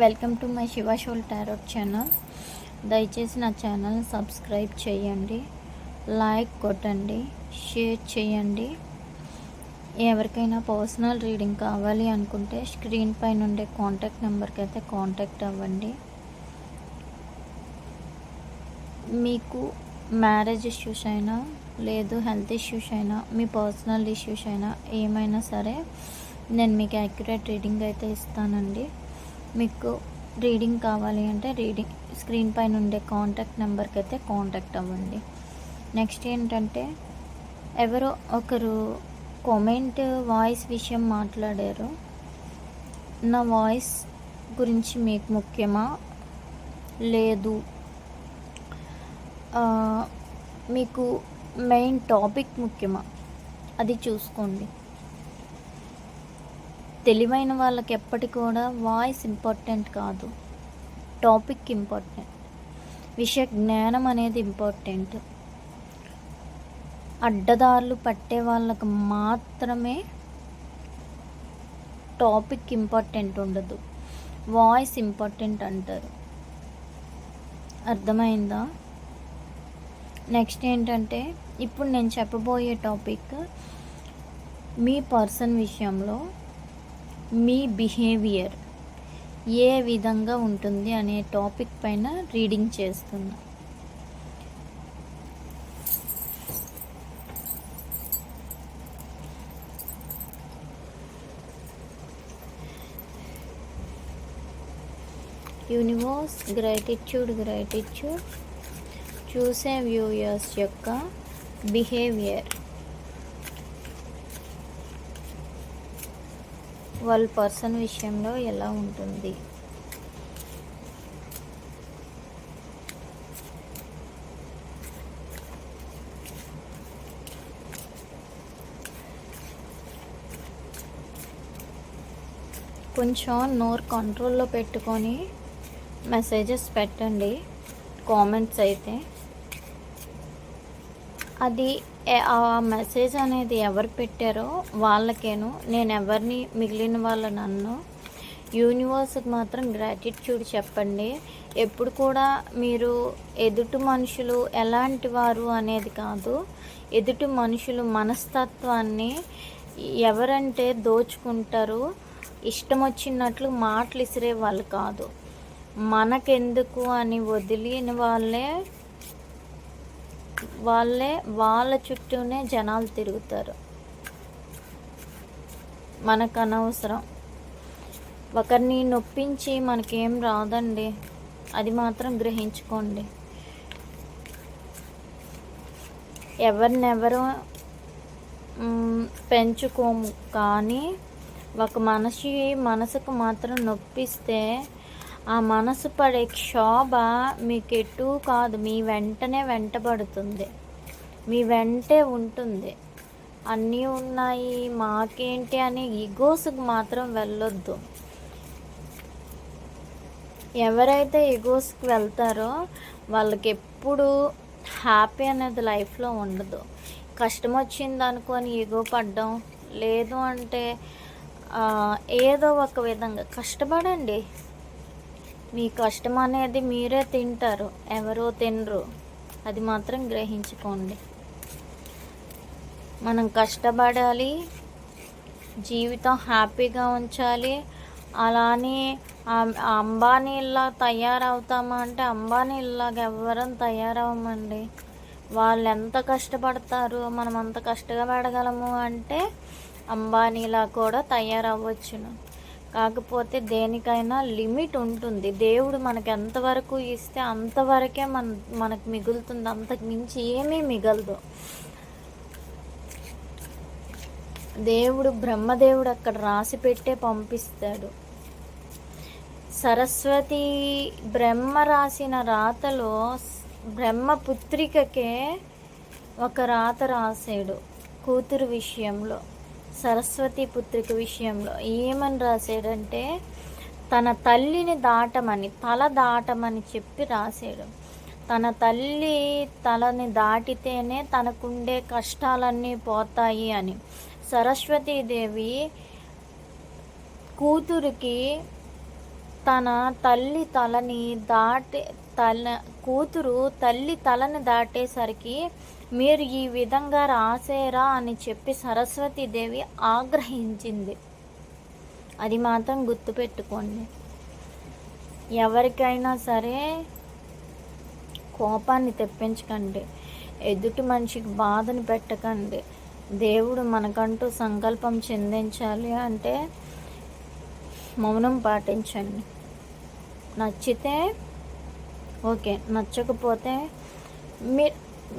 Welcome to my Shiva soul tarot channel. దయచేసి నా channel subscribe చేయండి లైక్ కొట్టండి షేర్ చేయండి. ఎవరికైనా పర్సనల్ రీడింగ్ కావాలి అనుకుంటే స్క్రీన్ పైన ఉండే కాంటాక్ట్ నెంబర్కి అయితే కాంటాక్ట్ అవ్వండి. మీకు మ్యారేజ్ ఇష్యూస్ అయినా లేదు హెల్త్ ఇష్యూస్ అయినా మీ పర్సనల్ ఇష్యూస్ అయినా ఏమైనా సరే నేను మీకు యాక్యురేట్ రీడింగ్ అయితే ఇస్తానండి. మీకు రీడింగ్ కావాలి అంటే రీడింగ్ స్క్రీన్ పైన ఉండే కాంటాక్ట్ నెంబర్కి అయితే కాంటాక్ట్ అవ్వండి. నెక్స్ట్ ఏంటంటే ఎవరో ఒకరు కామెంట్ వాయిస్ విషయం మాట్లాడారు. నా వాయిస్ గురించి మీకు ముఖ్యమా? లేదు. మీకు మెయిన్ టాపిక్ ముఖ్యమా? అది చూసుకోండి. తెలివైన వాళ్ళకి ఎప్పటి కూడా వాయిస్ ఇంపార్టెంట్ కాదు. Topic important. విషయ జ్ఞానం అనేది ఇంపార్టెంట్. అడ్డదారులు పట్టే వాళ్ళకు మాత్రమే టాపిక్ ఇంపార్టెంట్ ఉండదు. వాయిస్ ఇంపార్టెంట్ అంటారు. అర్థమైందా? నెక్స్ట్ ఏంటంటే ఇప్పుడు నేను చెప్పబోయే టాపిక్ మీ పర్సన్ విషయంలో మీ బిహేవియర్ ఏ విధంగా ఉంటుంది అనే టాపిక్ పైన రీడింగ్ చేస్తున్నా. యూనివర్స్ గ్రాటిట్యూడ్ గ్రాటిట్యూడ్ చూసే వ్యూయర్స్ యొక్క బిహేవియర్ వాళ్ళ పర్సన్ విషయంలో ఎలా ఉంటుంది? కొంచెం నోరు కంట్రోల్లో పెట్టుకొని మెసేజెస్ పెట్టండి కామెంట్స్ అయితే. అది ఆ మెసేజ్ అనేది ఎవరు పెట్టారో వాళ్ళకేను. నేను ఎవరిని మిగిలిన వాళ్ళ నన్ను. యూనివర్స్కి మాత్రం గ్రాటిట్యూడ్ చెప్పండి. ఎప్పుడు కూడా మీరు ఎదుటి మనుషులు ఎలాంటి వారు అనేది కాదు. ఎదుటి మనుషులు మనస్తత్వాన్ని ఎవరంటే దోచుకుంటారు. ఇష్టం వచ్చినట్లు మాటలు ఇసిరే వాళ్ళు కాదు. మనకెందుకు అని వదిలిన వాళ్ళే వాళ్ళే వాళ్ళ చుట్టూనే జనాలు తిరుగుతారు. మనకు అనవసరం ఒకరిని నొప్పించి మనకేం రాదండి. అది మాత్రం గ్రహించుకోండి. ఎవరినెవరు పెంచుకోము. కానీ ఒక మనిషి మనసుకు మాత్రం నొప్పిస్తే ఆ మనసు పడే క్షోభ మీకు ఎటు కాదు మీ వెంటనే వెంటబడుతుంది. మీ వెంటే ఉంటుంది. అన్నీ ఉన్నాయి మాకేంటి అని ఇగోసుకు మాత్రం వెళ్ళొద్దు. ఎవరైతే ఇగోస్కి వెళ్తారో వాళ్ళకి ఎప్పుడు హ్యాపీ అనేది లైఫ్లో ఉండదు. కష్టం వచ్చింది అనుకొని ఎగో పడ్డం లేదు అంటే ఏదో ఒక విధంగా కష్టపడండి. మీ కష్టం అనేది మీరే తింటారు. ఎవరో తినరు. అది మాత్రం గ్రహించుకోండి. మనం కష్టపడాలి. జీవితం హ్యాపీగా ఉంచాలి. అలానే అంబానీలా తయారవుతామా అంటే అంబానీలాగా ఎవరం తయారవమండి. వాళ్ళు ఎంత కష్టపడతారు? మనం అంత కష్టపడగలము అంటే అంబానీలా కూడా తయారవ్వచ్చును. కాకపోతే దేనికైనా లిమిట్ ఉంటుంది. దేవుడు మనకు ఎంతవరకు ఇస్తే అంతవరకే మన మనకు మిగులుతుంది. అంతకు మించి ఏమీ మిగలదు. దేవుడు బ్రహ్మదేవుడు అక్కడ రాసి పెట్టే పంపిస్తాడు. సరస్వతి బ్రహ్మ రాసిన రాతలో బ్రహ్మ పుత్రికకే ఒక రాత రాసాడు కూతురు విషయంలో. సరస్వతి పుత్రిక విషయంలో ఏమని రాశాడంటే తన తల్లిని దాటమని తల దాటమని చెప్పి రాశాడు. తన తల్లి తలని దాటితేనే తనకుండే కష్టాలన్నీ పోతాయి అని. సరస్వతీదేవి కూతురికి తన తల్లి తలని దాటే తల కూతురు తల్లి తలని దాటేసరికి మీరు ఈ విధంగా రాసేరా అని చెప్పి సరస్వతీదేవి ఆగ్రహించింది. అది మాత్రం గుర్తుపెట్టుకోండి ఎవరికైనా సరే కోపాన్ని తెప్పించకండి. ఎదుటి మనిషికి బాధను పెట్టకండి. దేవుడు మనకంటూ సంకల్పం చెందించాలి అంటే మౌనం పాటించండి. నచ్చితే ఓకే నచ్చకపోతే మీ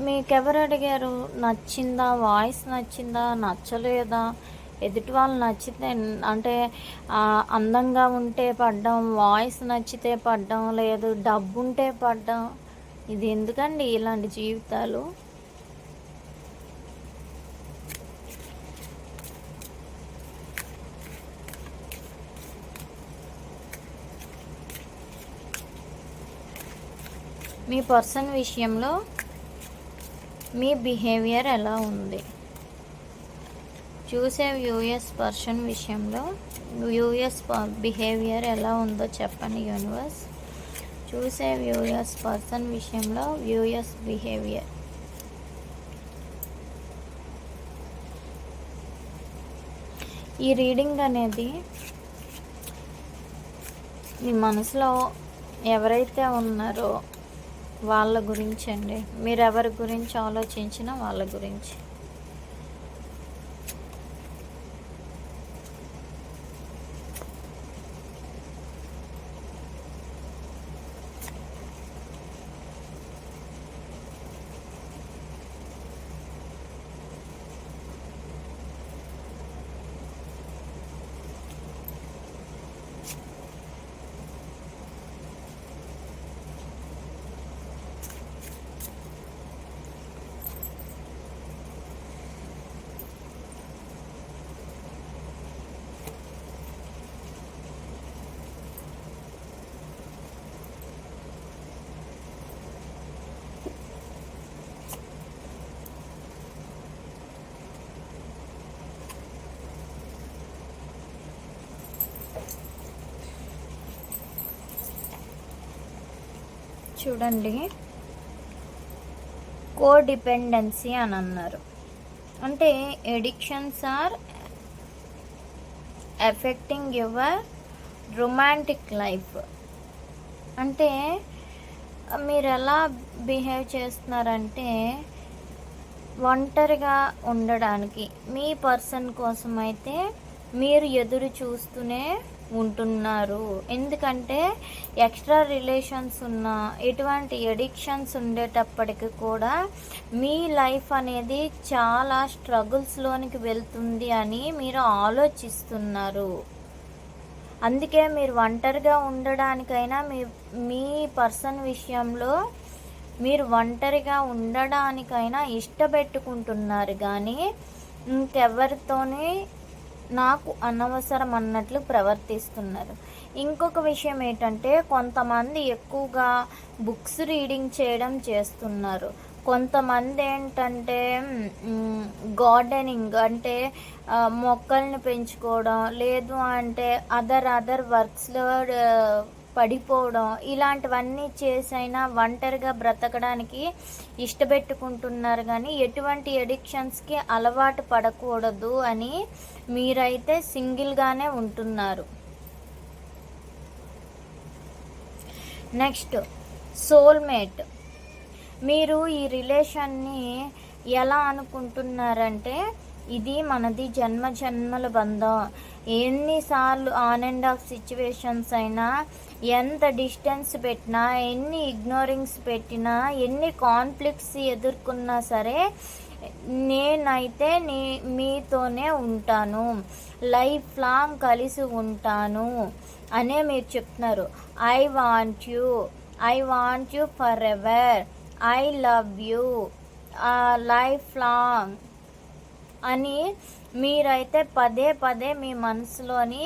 మీకెవరు అడిగారు? నచ్చిందా? వాయిస్ నచ్చిందా? నచ్చలేదా? ఎదుటి వాళ్ళు నచ్చితే అంటే అందంగా ఉంటే పడ్డం వాయిస్ నచ్చితే పడ్డం లేదు డబ్బు ఉంటే పడ్డం ఇది ఎందుకండి ఇలాంటి జీవితాలు? మీ పర్సన్ విషయంలో మీ బిహేవియర్ ఎలా ఉంది? చూసే యూఎస్ పర్సన్ విషయంలో యూఎస్ బిహేవియర్ ఎలా ఉందో చెప్పండి యూనివర్స్. చూసే యూఎస్ పర్సన్ విషయంలో యూఎస్ బిహేవియర్. ఈ రీడింగ్ అనేది మీ మనసులో ఎవరైతే ఉన్నారో వాళ్ళ గురించి అండి. మీరు ఎవరి గురించి ఆలోచించినా వాళ్ళ గురించి. చూడండి. కో డిపెండెన్సీ అని అన్నారు అంటే addictions are affecting your romantic life అంటే మీరు ఎలా బిహేవ్ చేస్తున్నారంటే ఒంటరిగా ఉండడానికి మీ పర్సన్ కోసం అయితే మీరు ఎదురు చూస్తూనే ఉంటున్నారు. ఎందుకంటే ఎక్స్ట్రా రిలేషన్స్ ఉన్న ఎటువంటి ఎడిక్షన్స్ ఉండేటప్పటికి కూడా మీ లైఫ్ అనేది చాలా స్ట్రగుల్స్లోనికి వెళ్తుంది అని మీరు ఆలోచిస్తున్నారు. అందుకే మీరు ఒంటరిగా ఉండడానికైనా మీ మీ పర్సన్ విషయంలో మీరు ఒంటరిగా ఉండడానికైనా ఇష్టపెట్టుకుంటున్నారు. కానీ ఇంకెవరితోని నాకు అనవసరం అన్నట్లు ప్రవర్తిస్తున్నారు. ఇంకొక విషయం ఏంటంటే కొంతమంది ఎక్కువగా బుక్స్ రీడింగ్ చేయడం చేస్తున్నారు. కొంతమంది ఏంటంటే గార్డెనింగ్ అంటే మొక్కల్ని పెంచుకోవడం లేదు అంటే అదర్ అదర్ వర్క్స్లో పడిపోవడం ఇలాంటివన్నీ చేసైనా ఒంటరిగా బ్రతకడానికి ఇష్టపెట్టుకుంటున్నారు కానీ ఎటువంటి ఎడిక్షన్స్కి అలవాటు పడకూడదు అని మీరైతే సింగిల్గానే ఉంటున్నారు. Next soulmate. మీరు ఈ రిలేషన్ని ఎలా అనుకుంటున్నారంటే ఇది మనది జన్మ జన్మల బంధం. ఎన్నిసార్లు ఆన్ అండ్ ఆఫ్ సిచ్యువేషన్స్ అయినా ఎంత డిస్టెన్స్ పెట్టినా ఎన్ని ఇగ్నోరింగ్స్ పెట్టినా ఎన్ని కాన్ఫ్లిక్ట్స్ ఎదుర్కొన్నా సరే నేనైతే నీ మీతోనే ఉంటాను. లైఫ్ లాంగ్ కలిసి ఉంటాను అనే మీరు చెప్తున్నారు. I want you I want you forever I love you lifelong అని మీరైతే పదే పదే మీ మనసులోని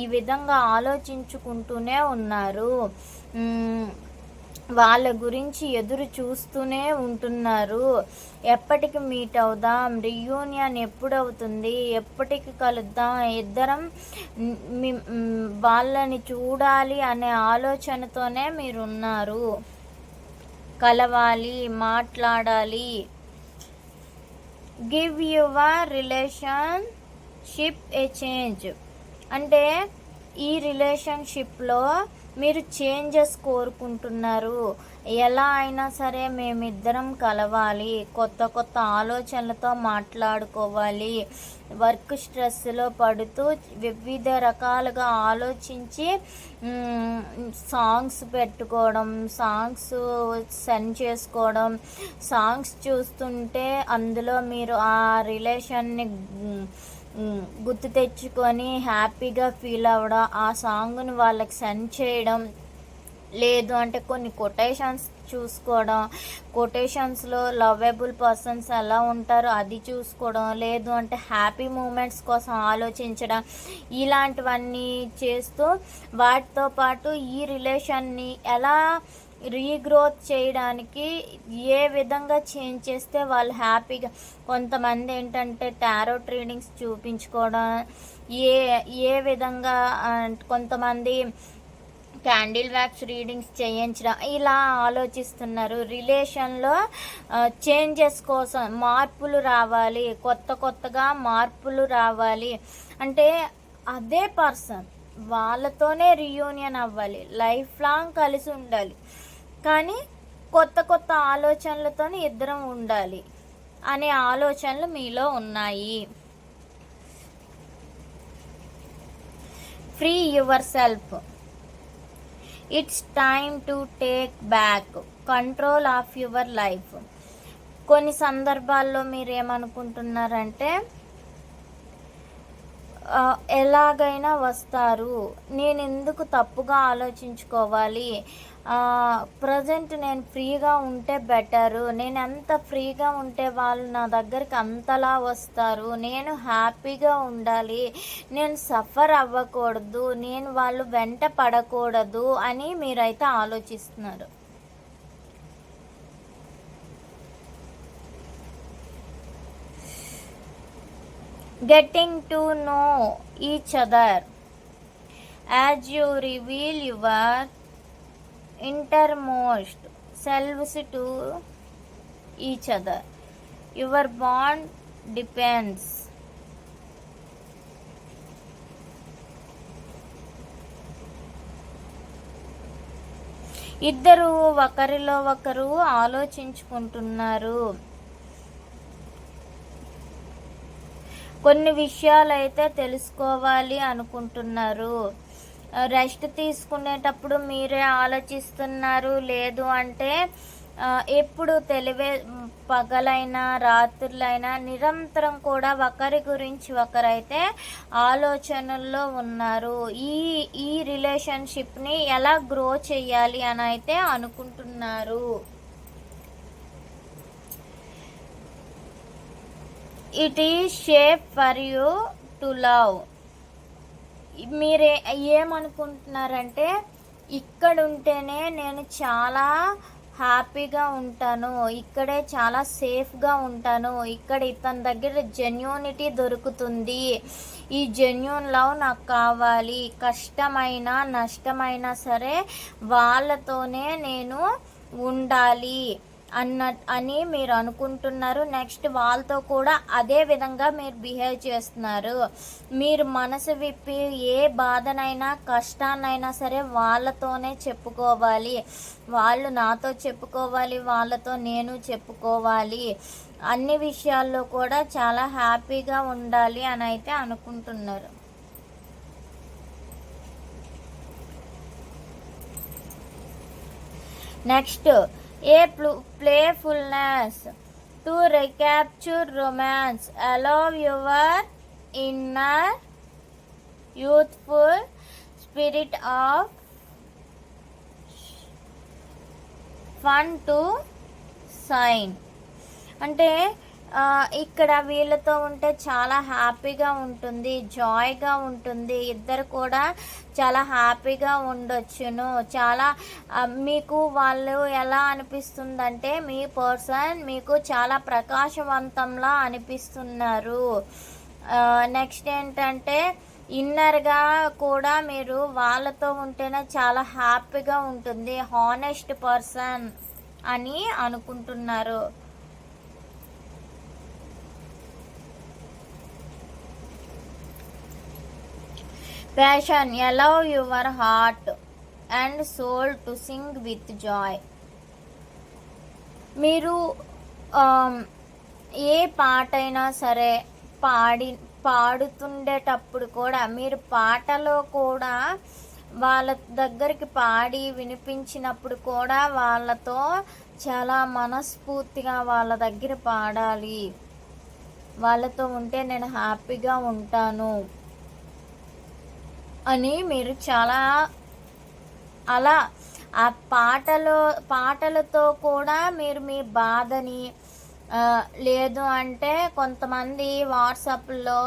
ఈ విధంగా ఆలోచించుకుంటూనే ఉన్నారు. వాళ్ళ గురించి ఎదురు చూస్తూనే ఉంటున్నారు. ఎప్పటికి మీట్ అవుదాం రియూనియన్ ఎప్పుడు అవుతుంది ఎప్పటికి కలుద్దాం ఇద్దరం వాళ్ళని చూడాలి అనే ఆలోచనతోనే మీరున్నారు. కలవాలి మాట్లాడాలి. Give your relationship a change అంటే ఈ రిలేషన్షిప్లో మీరు చేంజెస్ కోరుకుంటున్నారు. ఎలా అయినా సరే మేమిద్దరం కలవాలి. కొత్త కొత్త ఆలోచనలతో మాట్లాడుకోవాలి. వర్క్ స్ట్రెస్లో పడుతూ వివిధ రకాలుగా ఆలోచించి సాంగ్స్ పెట్టుకోవడం సాంగ్స్ సెండ్ చేసుకోవడం సాంగ్స్ చూస్తుంటే అందులో మీరు ఆ రిలేషన్ని గుర్తు తెచ్చుకొని హ్యాపీగా ఫీల్ అవ్వడం ఆ సాంగ్ను వాళ్ళకి సెండ్ చేయడం లేదు అంటే కొన్ని కొటేషన్స్ చూసుకోవడం. కొటేషన్స్లో లవబుల్ పర్సన్స్ ఎలా ఉంటారో అది చూసుకోవడం. లేదు అంటే హ్యాపీ మూమెంట్స్ కోసం ఆలోచించడం. ఇలాంటివన్నీ చేస్తూ వాటితో పాటు ఈ రిలేషన్ని ఎలా రీగ్రోత్ చేయడానికి ఏ విధంగా చేంజ్ చేస్తే వాళ్ళు హ్యాపీగా కొంతమంది ఏంటంటే టారో ట్రీడింగ్స్ చూపించుకోవడం. ఏ ఏ విధంగా కొంతమంది క్యాండిల్ వ్యాక్స్ రీడింగ్స్ చేయించడం ఇలా ఆలోచిస్తున్నారు. రిలేషన్లో చేంజెస్ కోసం మార్పులు రావాలి కొత్త కొత్తగా మార్పులు రావాలి. అంటే అదే పర్సన్ వాళ్ళతోనే రియూనియన్ అవ్వాలి లైఫ్ లాంగ్ కలిసి ఉండాలి. కానీ కొత్త కొత్త ఆలోచనలతో ఇద్దరం ఉండాలి అనే ఆలోచనలు మీలో ఉన్నాయి. Free yourself it's time to take back control of your life కొన్ని సందర్భాల్లో మీరు ఏమనుకుంటున్నారంటే ఎలాగైనా వస్తారు. నేను ఎందుకు తప్పుగా ఆలోచించుకోవాలి? ప్రజెంట్ నేను ఫ్రీగా ఉంటే బెటరు నేను ఎంత ఫ్రీగా ఉంటే వాళ్ళు నా దగ్గరికి అంతలా వస్తారు. నేను హ్యాపీగా ఉండాలి. నేను సఫర్ అవ్వకూడదు. నేను వాళ్ళు వెంట పడకూడదు అని మీరైతే ఆలోచిస్తున్నారు. Getting to know each other. As you reveal your innermost selves to each other your bond depends ఇద్దరు ఒకరిలో ఒకరు ఆలోచించుకుంటున్నారు. కొన్ని విషయాలు అయితే తెలుసుకోవాలి అనుకుంటున్నారు. రెస్ట్ తీసుకునేటప్పుడు మీరే ఆలోచిస్తున్నారు లేదు అంటే ఎప్పుడు తెలివే పగలైనా రాత్రులైనా నిరంతరం కూడా ఒకరి గురించి ఒకరైతే ఆలోచనల్లో ఉన్నారు. ఈ ఈ రిలేషన్షిప్ని ఎలా గ్రో చేయాలి అని అయితే అనుకుంటున్నారు. It is safe for you to love మీరే ఏమనుకుంటున్నారంటే ఇక్కడ ఉంటేనే నేను చాలా హ్యాపీగా ఉంటాను ఇక్కడే చాలా సేఫ్గా ఉంటాను ఇక్కడ ఇతని దగ్గర జెన్యూనిటీ దొరుకుతుంది ఈ జెన్యూన్ లవ్ నాకు కావాలి కష్టమైన నష్టమైనా సరే వాళ్ళతోనే నేను ఉండాలి. అన్న అని మీరు అనుకుంటున్నారు. నెక్స్ట్ వాళ్ళతో కూడా అదే విధంగా మీరు బిహేవ్ చేస్తున్నారు. మీరు మనసు విప్పి ఏ బాధనైనా కష్టాన్నైనా సరే వాళ్ళతోనే చెప్పుకోవాలి. వాళ్ళు నాతో చెప్పుకోవాలి వాళ్ళతో నేను చెప్పుకోవాలి. అన్ని విషయాల్లో కూడా చాలా హ్యాపీగా ఉండాలి అని అయితే అనుకుంటున్నారు. Next a playfulness to recapture romance allow your inner youthful spirit of fun to shine అంటే ఇక్కడ వీళ్ళతో ఉంటే చాలా హ్యాపీగా ఉంటుంది జాయ్గా ఉంటుంది. ఇద్దరు కూడా చాలా హ్యాపీగా ఉండొచ్చును. చాలా మీకు వాళ్ళు ఎలా అనిపిస్తుందంటే మీ పర్సన్ మీకు చాలా ప్రకాశవంతంలా అనిపిస్తున్నారు. నెక్స్ట్ ఏంటంటే ఇన్నర్గా కూడా మీరు వాళ్ళతో ఉంటేనే చాలా హ్యాపీగా ఉంటుంది. హానెస్ట్ పర్సన్ అని అనుకుంటున్నారు. Passion allow your heart and soul to sing with joy మీరు um, ఏ పాట అయినా సరే పాడి పాడుతుండేటప్పుడు కూడా మీరు పాటలో కూడా వాళ్ళ దగ్గరికి పాడి వినిపించినప్పుడు కూడా వాళ్ళతో చాలా మనస్ఫూర్తిగా వాళ్ళ దగ్గర పాడాలి. వాళ్ళతో ఉంటే నేను హ్యాపీగా ఉంటాను. అని మీరు చాలా అలా ఆ పాటలో పాటలతో కూడా మీరు మీ బాధని లేదు అంటే కొంతమంది వాట్సాప్లో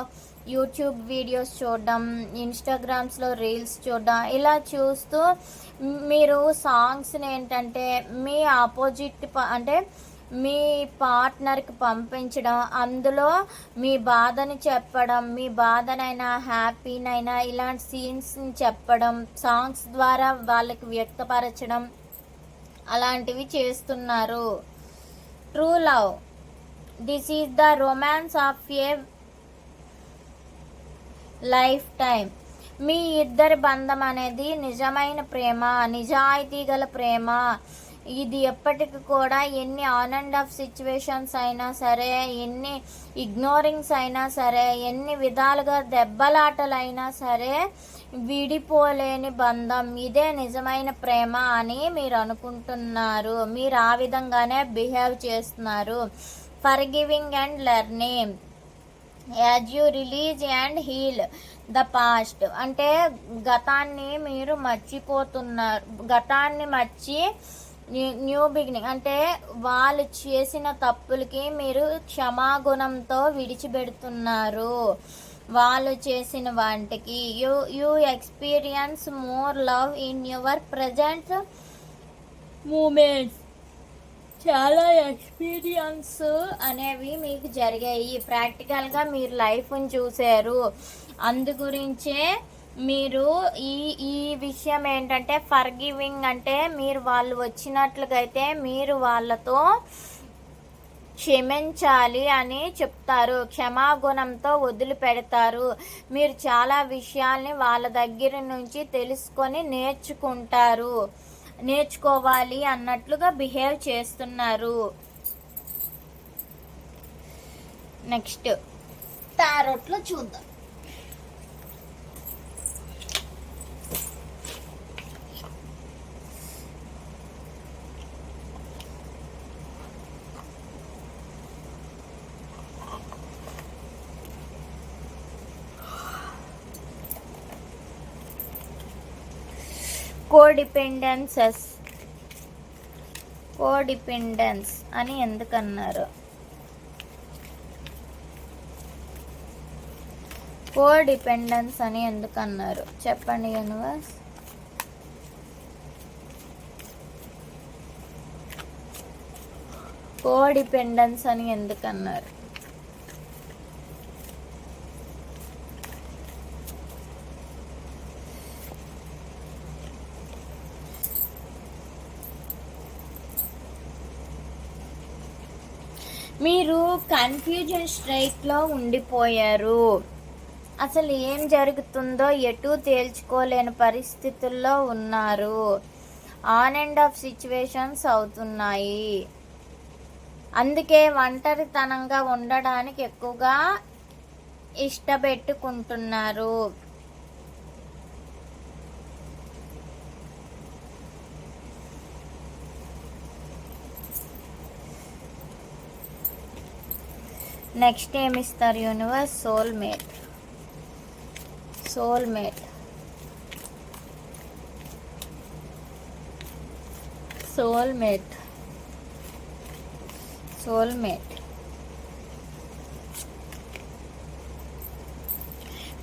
యూట్యూబ్ వీడియోస్ చూడడం ఇన్స్టాగ్రామ్స్లో రీల్స్ చూడడం ఇలా చూస్తూ మీరు సాంగ్స్ని ఏంటంటే మీ ఆపోజిట్ ప- అంటే మీ పార్ట్నర్కి పంపించడం అందులో మీ బాధని చెప్పడం మీ బాధనైనా హ్యాపీనైనా ఇలాంటి సీన్స్ని చెప్పడం సాంగ్స్ ద్వారా వాళ్ళకి వ్యక్తపరచడం అలాంటివి చేస్తున్నారు. True love. This is the romance of a lifetime మీ ఇద్దరి బంధం అనేది నిజమైన ప్రేమ నిజాయితీ గల ప్రేమ. ఇది ఎప్పటికి కూడా ఎన్ని ఆన్ అండ్ ఆఫ్ సిచ్యువేషన్స్ అయినా సరే ఎన్ని ఇగ్నోరింగ్స్ అయినా సరే ఎన్ని విధాలుగా దెబ్బలాటలైనా సరే విడిపోలేని బంధం. ఇదే నిజమైన ప్రేమ అని మీరు అనుకుంటున్నారు. మీరు ఆ విధంగానే బిహేవ్ చేస్తున్నారు. Forgiving and learning as you release and heal the past అంటే గతాన్ని మీరు మర్చిపోతున్నారు గతాన్ని మర్చి న్యూ బిగినింగ్ అంటే వాళ్ళు చేసిన తప్పులకి మీరు క్షమాగుణంతో విడిచిపెడుతున్నారు. వాళ్ళు చేసిన వాటికి. You you experience more love in your present moments చాలా ఎక్స్పీరియన్స్ అనేవి మీకు జరిగాయి. ప్రాక్టికల్గా మీరు లైఫ్ని చూశారు. అందు గురించే మీరు ఈ ఈ విషయం ఏంటంటే ఫర్ గివింగ్ అంటే మీరు వాళ్ళు వచ్చినట్లుగైతే మీరు వాళ్ళతో క్షమించాలి అని చెప్తారు. క్షమాగుణంతో వదిలిపెడతారు. మీరు చాలా విషయాల్ని వాళ్ళ దగ్గర నుంచి తెలుసుకొని నేర్చుకుంటారు. నేర్చుకోవాలి అన్నట్లుగా బిహేవ్ చేస్తున్నారు. నెక్స్ట్. టారోట్లో చూద్దాం. కోడిపెండెన్సెస్. కోడిపెండెన్స్ అని ఎందుకన్నారు? కోడిపెండెన్స్ అని ఎందుకన్నారు? చెప్పండి యూనివర్స్. కోడిపెండెన్స్ అని ఎందుకన్నారు మీరు కన్ఫ్యూజన్ స్ట్రైట్లో ఉండిపోయారు. అసలు ఏం జరుగుతుందో ఎటు తేల్చుకోలేని పరిస్థితుల్లో ఉన్నారు. ఆన్ అండ్ ఆఫ్ సిచ్యువేషన్స్ అవుతున్నాయి. అందుకే ఒంటరితనంగా ఉండడానికి ఎక్కువగా ఇష్టపెట్టుకుంటున్నారు. Next ఏమిస్తారు universe? Soulmate. Soulmate. Soulmate. Soulmate.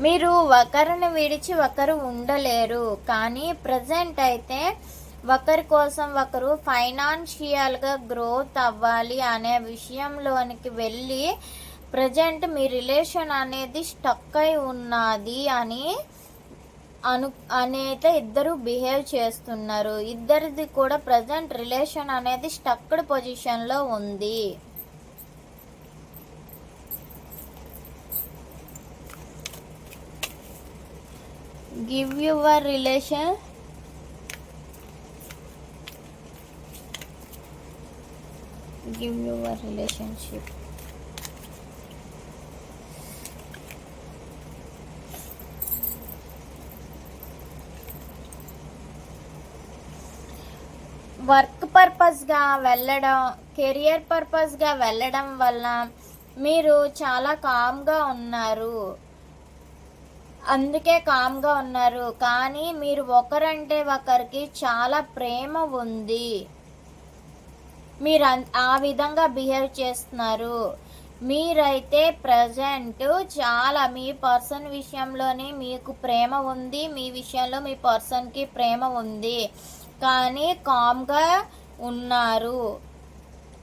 మీరు ఒకరిని విడిచి ఒకరు ఉండలేరు కానీ ప్రజెంట్ అయితే ఒకరి కోసం ఒకరు ఫైనాన్షియల్గా గ్రోత్ అవ్వాలి అనే విషయంలోనికి వెళ్ళి ప్రజెంట్ మీ రిలేషన్ అనేది స్టక్ అయి ఉన్నది అని అను అనేది ఇద్దరు బిహేవ్ చేస్తున్నారు. ఇద్దరిది కూడా ప్రజెంట్ రిలేషన్ అనేది స్టక్డ్ పొజిషన్లో ఉంది. Give your relation. Give your relationship. Work పర్పస్గా వెళ్ళడం కెరియర్ పర్పస్గా వెళ్ళడం వల్ల మీరు చాలా కామ్గా ఉన్నారు. అందుకే కామ్గా ఉన్నారు. కానీ మీరు ఒకరంటే ఒకరికి చాలా ప్రేమ ఉంది. మీరు ఆ విధంగా బిహేవ్ చేస్తున్నారు. మీరైతే ప్రజెంట్ చాలా మీ పర్సన్ విషయంలోనే మీకు ప్రేమ ఉంది. మీ విషయంలో మీ పర్సన్కి ప్రేమ ఉంది. కానీ కామ్గా ఉన్నారు.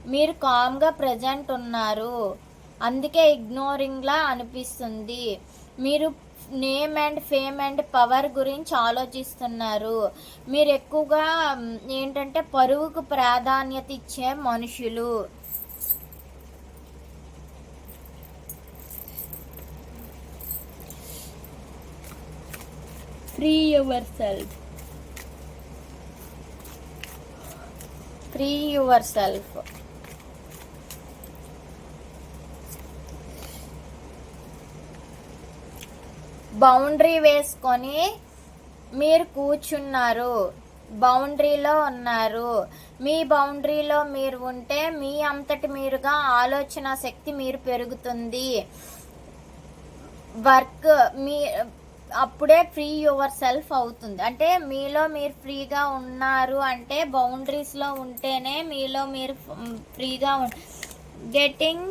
మీరు కామ్గా ప్రజెంట్ ఉన్నారు. అందుకే ఇగ్నోరింగ్లా అనిపిస్తుంది. మీరు name and fame and power గురించి ఆలోచిస్తున్నారు. మీరు ఎక్కువగా ఏంటంటే పరువుకు ప్రాధాన్యత ఇచ్చే మనుషులు. Free yourself free yourself. Boundary వేసుకొని మీరు కూర్చున్నారు బౌండరీలో ఉన్నారు. మీ బౌండరీలో మీరు ఉంటే మీ అంతటి మీరుగా ఆలోచన శక్తి మీరు పెరుగుతుంది. వర్క్ మీ అప్పుడే ఫ్రీ యువర్ సెల్ఫ్ అవుతుంది. అంటే మీలో మీరు ఫ్రీగా ఉన్నారు అంటే బౌండరీస్లో ఉంటేనే మీలో మీరు ఫ్రీగా getting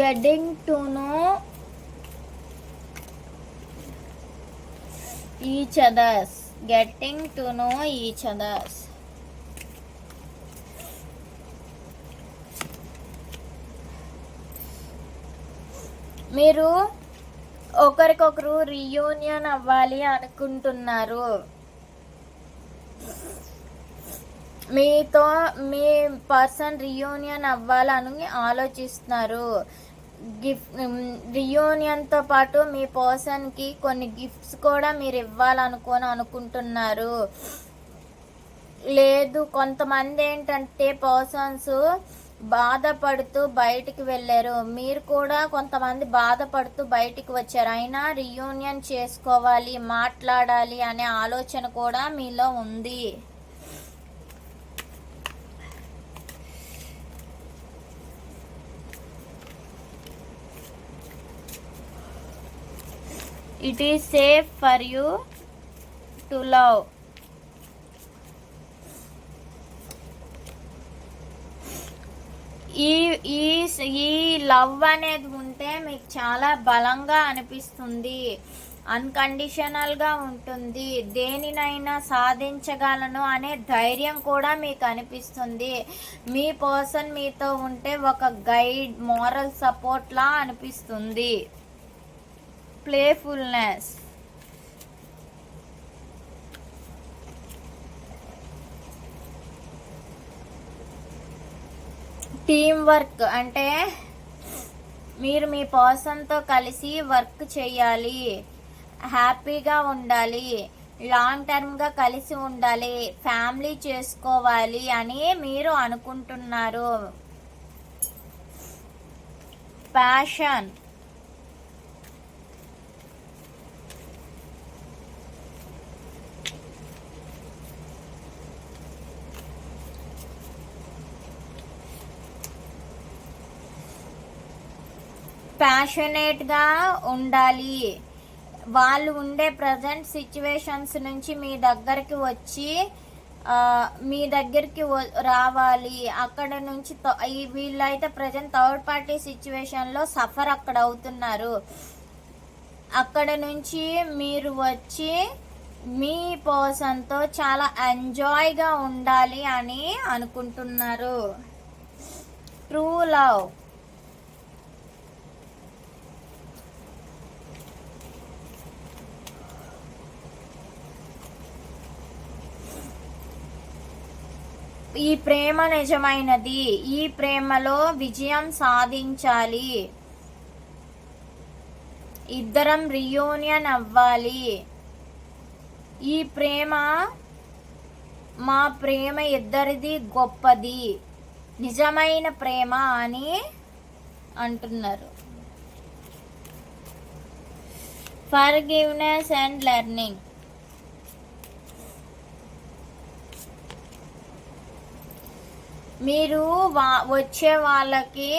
getting to know each others getting to know each others మీరు ఒకరికొకరు రీయూనియన్ అవ్వాలి అనుకుంటున్నారు. మీతో మీ పర్సన్ రియూనియన్ అవ్వాలని ఆలోచిస్తున్నారు. గిఫ్ట్ రియూనియన్తో పాటు మీ పర్సన్కి కొన్ని గిఫ్ట్స్ కూడా మీరు ఇవ్వాలనుకొని అనుకుంటున్నారు. లేదు కొంతమంది ఏంటంటే పర్సన్స్ బాధపడుతూ బయటికి వెళ్ళారు. మీరు కూడా కొంతమంది బాధపడుతూ బయటికి వచ్చారు. అయినా రియూనియన్ చేసుకోవాలి మాట్లాడాలి అనే ఆలోచన కూడా మీలో ఉంది. It is safe for you to love ఈ ఈ ఈ లవ్ అనేది ఉంటే మీకు చాలా బలంగా అనిపిస్తుంది. అన్కండిషనల్గా ఉంటుంది. దేనినైనా సాధించగలను అనే ధైర్యం కూడా మీకు అనిపిస్తుంది. మీ పర్సన్ మీతో ఉంటే ఒక గైడ్ మోరల్ సపోర్ట్లా అనిపిస్తుంది. ప్లేఫుల్నెస్. టీం వర్క్ అంటే మీరు మీ పర్సన్తో కలిసి వర్క్ చేయాలి హ్యాపీగా ఉండాలి లాంగ్ టర్మ్గా కలిసి ఉండాలి ఫ్యామిలీ చేసుకోవాలి అని మీరు అనుకుంటున్నారు. ప్యాషన్. ప్యాషనేట్గా ఉండాలి. వాళ్ళు ఉండే ప్రజెంట్ సిచ్యువేషన్స్ నుంచి మీ దగ్గరికి వచ్చి మీ దగ్గరికి వ- రావాలి. అక్కడ నుంచి త- ఈ వీళ్ళైతే ప్రజెంట్ థర్డ్ పార్టీ సిచ్యువేషన్లో సఫర్ అక్కడ అవుతున్నారు. అక్కడ నుంచి మీరు వచ్చి మీ పర్సన్తో చాలా ఎంజాయ్గా ఉండాలి అని అనుకుంటున్నారు. True love. ఈ ప్రేమ నిజమైనది. ఈ ప్రేమలో విజయం సాధించాలి. ఇద్దరం రియూనియన్ అవ్వాలి. ఈ ప్రేమ మా ప్రేమ ఇద్దరిది గొప్పది. నిజమైన ప్రేమ అని అంటున్నారు. ఫర్ గివ్నెస్ అండ్ లెర్నింగ్ మీరు వా వచ్చే వాళ్ళకి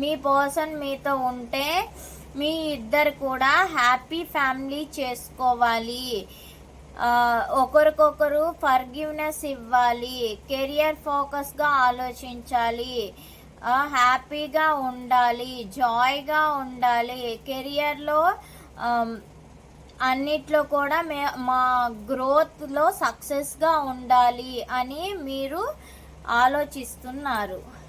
మీ పర్సన్ మీతో ఉంటే మీ ఇద్దరు కూడా హ్యాపీ ఫ్యామిలీ చేసుకోవాలి. ఒకరికొకరు ఫర్గివ్నెస్ ఇవ్వాలి కెరియర్ ఫోకస్గా ఆలోచించాలి హ్యాపీగా ఉండాలి జాయ్గా ఉండాలి. కెరియర్లో అన్నిట్లో కూడా మే మా గ్రోత్లో సక్సెస్గా ఉండాలి అని మీరు ఆలోచిస్తున్నారు.